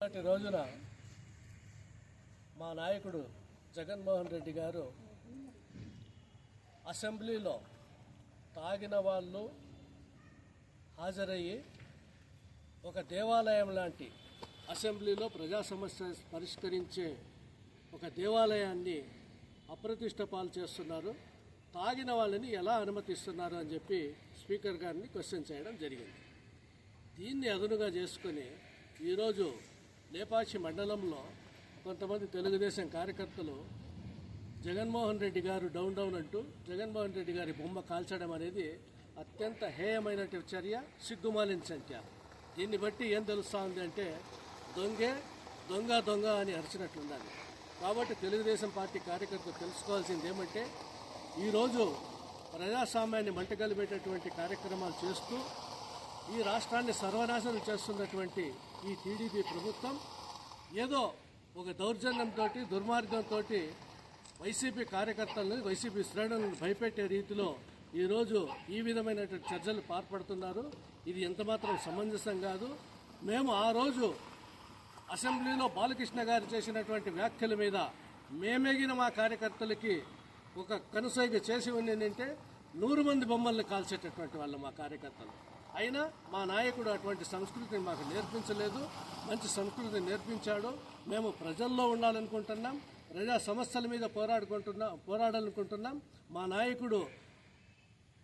నాటి రోజున మా నాయకుడు జగన్మోహన్ రెడ్డి గారు అసెంబ్లీలో తాగిన వాళ్ళు హాజరయ్యి ఒక దేవాలయం లాంటి అసెంబ్లీలో ప్రజా సమస్య పరిష్కరించే ఒక దేవాలయాన్ని అప్రతిష్ట పాలు చేస్తున్నారు. తాగిన వాళ్ళని ఎలా అనుమతిస్తున్నారు అని చెప్పి స్పీకర్ గారిని క్వశ్చన్ చేయడం జరిగింది. దీన్ని అదునుగా చేసుకొని ఈరోజు లేపాక్షి మండలంలో కొంతమంది తెలుగుదేశం కార్యకర్తలు జగన్మోహన్ రెడ్డి గారు డౌన్ డౌన్ అంటూ జగన్మోహన్ రెడ్డి గారి బొమ్మ కాల్చడం అనేది అత్యంత హేయమైనటువంటి చర్య సిగ్గుమాలిన సంఖ్య. దీన్ని బట్టి ఏం తెలుస్తూ ఉంది అంటే దొంగే దొంగ దొంగ అని అరిచినట్లుండాలి. కాబట్టి తెలుగుదేశం పార్టీ కార్యకర్తలు తెలుసుకోవాల్సింది ఏమంటే ఈరోజు ప్రజాస్వామ్యాన్ని మంటగలిపేటటువంటి కార్యక్రమాలు చేస్తూ ఈ రాష్ట్రాన్ని సర్వనాశనం చేస్తున్నటువంటి ఈ టీడీపీ ప్రభుత్వం ఏదో ఒక దౌర్జన్యంతో దుర్మార్గంతో వైసీపీ కార్యకర్తలను వైసీపీ శ్రేణులను భయపెట్టే రీతిలో ఈరోజు ఈ విధమైనటువంటి చర్చలు పాల్పడుతున్నారు. ఇది ఎంతమాత్రం సమంజసం కాదు. మేము ఆ రోజు అసెంబ్లీలో బాలకృష్ణ గారు చేసినటువంటి వ్యాఖ్యల మీద మేమెగిన మా కార్యకర్తలకి ఒక కనుసైగ చేసి ఉన్నదంటే నూరు మంది బొమ్మల్ని కాల్చేటటువంటి వాళ్ళు మా కార్యకర్తలు. అయినా మా నాయకుడు అటువంటి సంస్కృతిని మాకు నేర్పించలేదు. మంచి సంస్కృతిని నేర్పించాడు. మేము ప్రజల్లో ఉండాలనుకుంటున్నాం. ప్రజా సమస్యల మీద పోరాడుకుంటున్నాం పోరాడాలనుకుంటున్నాం. మా నాయకుడు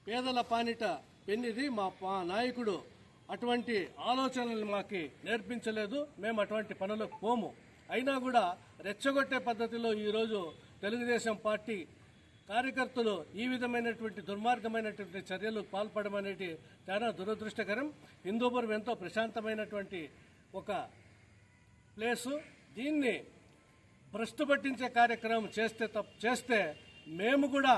పేదల పానిట పెన్నిది. మా మా నాయకుడు అటువంటి ఆలోచనలు మాకు నేర్పించలేదు. మేము అటువంటి పనులకు పోము. అయినా కూడా రెచ్చగొట్టే పద్ధతిలో ఈరోజు తెలుగుదేశం పార్టీ కార్యకర్తలు ఈ విధమైనటువంటి దుర్మార్గమైనటువంటి చర్యలు పాల్పడడం అనేది చాలా దురదృష్టకరం. హిందూపురం ఎంతో ప్రశాంతమైనటువంటి ఒక ప్లేసు. దీన్ని భ్రష్టు పట్టించే కార్యక్రమం చేస్తే తప్ప చేస్తే మేము కూడా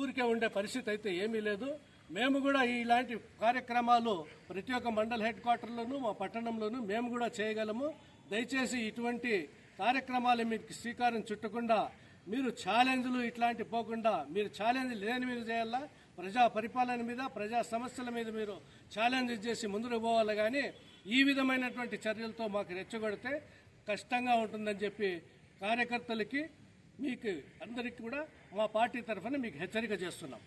ఊరికే ఉండే పరిస్థితి అయితే ఏమీ లేదు. మేము కూడా ఇలాంటి కార్యక్రమాలు ప్రతి ఒక్క మండల హెడ్ క్వార్టర్లోనూ మా పట్టణంలోనూ మేము కూడా చేయగలము. దయచేసి ఇటువంటి కార్యక్రమాలు మీకు శ్రీకారం చుట్టకుండా మీరు ఛాలెంజ్లు ఇట్లాంటి పోకుండా మీరు ఛాలెంజ్ లేని మీద చేయాలా? ప్రజా పరిపాలన మీద ప్రజా సమస్యల మీద మీరు ఛాలెంజ్ చేసి ముందుకు పోవాలి కానీ ఈ విధమైనటువంటి చర్యలతో మాకు రెచ్చగొడితే కష్టంగా ఉంటుందని చెప్పి కార్యకర్తలకి మీకు అందరికీ కూడా మా పార్టీ తరఫున మీకు హెచ్చరిక చేస్తున్నాం.